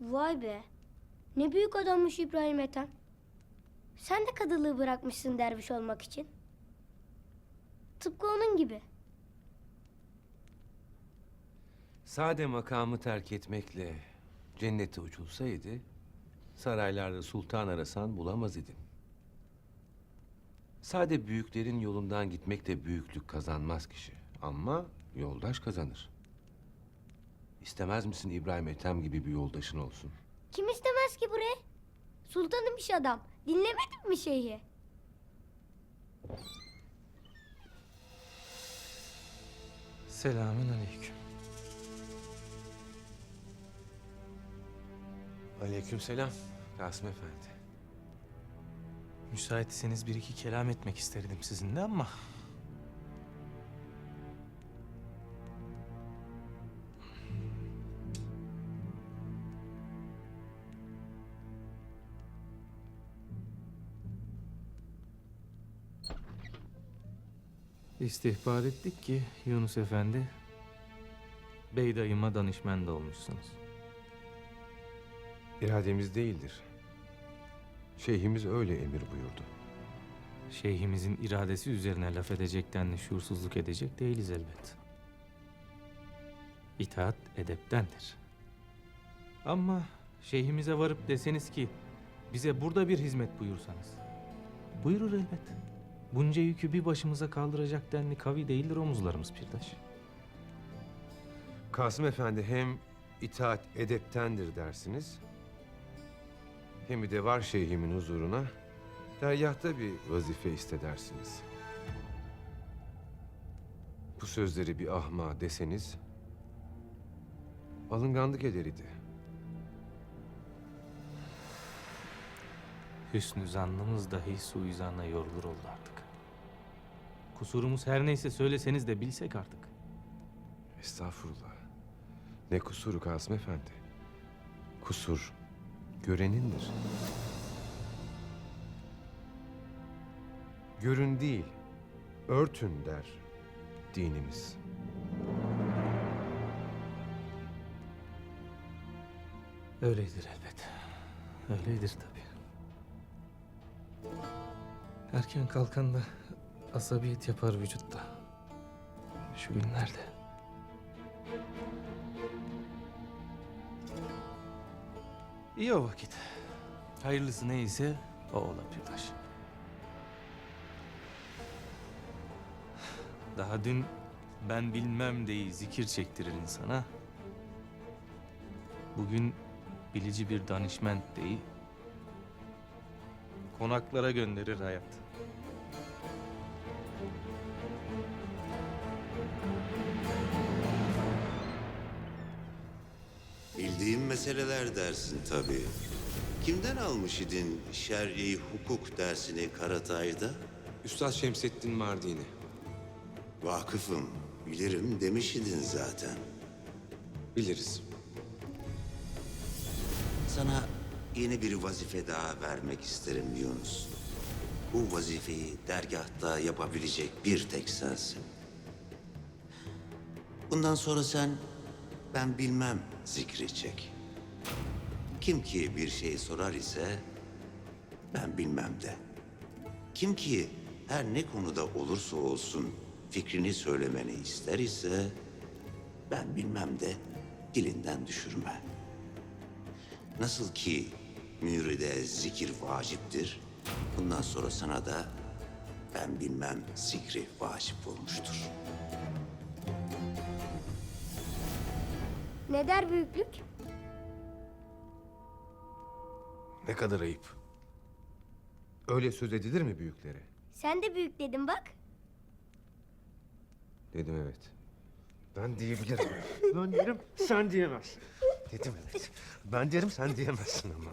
Vay be. Ne büyük adammış İbrahim Ethem. Sen de kadılığı bırakmışsın derviş olmak için. Tıpkı onun gibi. Sade makamı terk etmekle cennete uçulsaydı... ...saraylarda sultan arasan bulamaz idin. Sade büyüklerin yolundan gitmekle büyüklük kazanmaz kişi. Ama yoldaş kazanır. İstemez misin İbrahim Ethem gibi bir yoldaşın olsun? Kim istemez ki buraya? Sultanım iş adam. Dinlemedin mi şeyhi? Selamün aleyküm. Aleykümselam Kasım Efendi. Müsaitseniz bir iki kelam etmek isterdim sizinle ama... İstihbar ettik ki Yunus Efendi... ...bey dayıma danışman olmuşsunuz. İrademiz değildir. Şeyhimiz öyle emir buyurdu. Şeyhimizin iradesi üzerine laf edecekten şuursuzluk edecek değiliz elbet. İtaat edeptendir. Ama şeyhimize varıp deseniz ki bize burada bir hizmet buyursanız. Buyurur elbet. Bunca yükü bir başımıza kaldıracak denli kavi değildir omuzlarımız pirdaş. Kasım Efendi hem itaat edeptendir dersiniz... ...hem de var şeyhimin huzuruna... ...dergahta bir vazife istedersiniz. Bu sözleri bir ahma deseniz... ...alınganlık eder Hüsnü zannımız dahi suizanla yorulur oldu artık. Kusurumuz her neyse söyleseniz de bilsek artık. Estağfurullah. Ne kusuru Kasım Efendi? Kusur görenindir. Görün değil, örtün der dinimiz. Öyledir elbet. Öyledir tabii. Erken kalkan da asabiyet yapar vücutta. Şu günlerde. İyi o vakit. Hayırlısı neyse o ola Pirdaş. Daha dün ben bilmem deyi zikir çektirir insana. Bugün bilici bir danışment deyi konaklara gönderir hayat. Bildiğim meseleler dersin tabii. Kimden almış idin şer'i hukuk dersini Karatay'da? Üstad Şemsettin Mardini. Vakıfım, bilirim demiş idin zaten. Biliriz. Sana yeni bir vazife daha vermek isterim Yunus. Bu vazifeyi dergahta yapabilecek bir tek sensin. Bundan sonra sen ben bilmem zikri çek. Kim ki bir şey sorar ise ben bilmem de. Kim ki her ne konuda olursa olsun fikrini söylemeni ister ise ben bilmem de dilinden düşürme. Nasıl ki müride zikir vaciptir, bundan sonra sana da ben bilmem zikri vacip olmuştur. Ne der büyüklük? Ne kadar ayıp. Öyle söz edilir mi büyüklere? Sen de büyük dedin bak. Dedim evet. Ben diyebilirim. ben derim sen diyemezsin. Dedim evet. Ben derim sen diyemezsin ama.